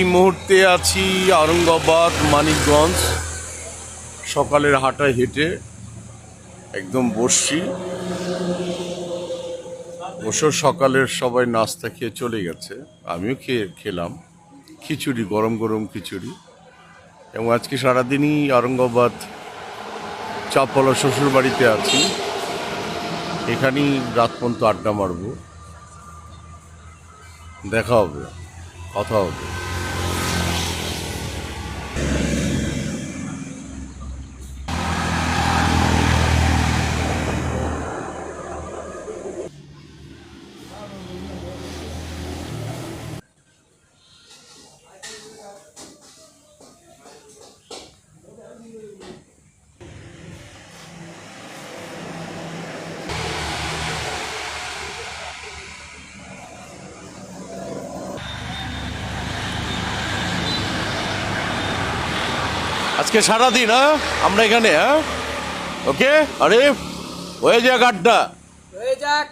এই মুহূর্তে আছি আরঙ্গাবাদ মানিকগঞ্জ। সকালের হাঁটায় হেঁটে একদম বসছি। অবশ্য সকালের সবাই নাস্তা খেয়ে চলে গেছে। আমিও খেয়ে খেলাম। খিচুড়ি, গরম গরম খিচুড়ি। এবং আজকে সারাদিনই আরঙ্গাবাদ চাপলা শ্বশুর বাড়িতে আছি। এখানেই রাত পর্যন্ত আড্ডা মারবো। দেখা হবে, কথা হবে। আজকে সারাদিন হ্যাঁ? আমরা এখানে হ্যাঁ? ওকে আরে হয়ে যাক আড্ডা। হয়ে যাক।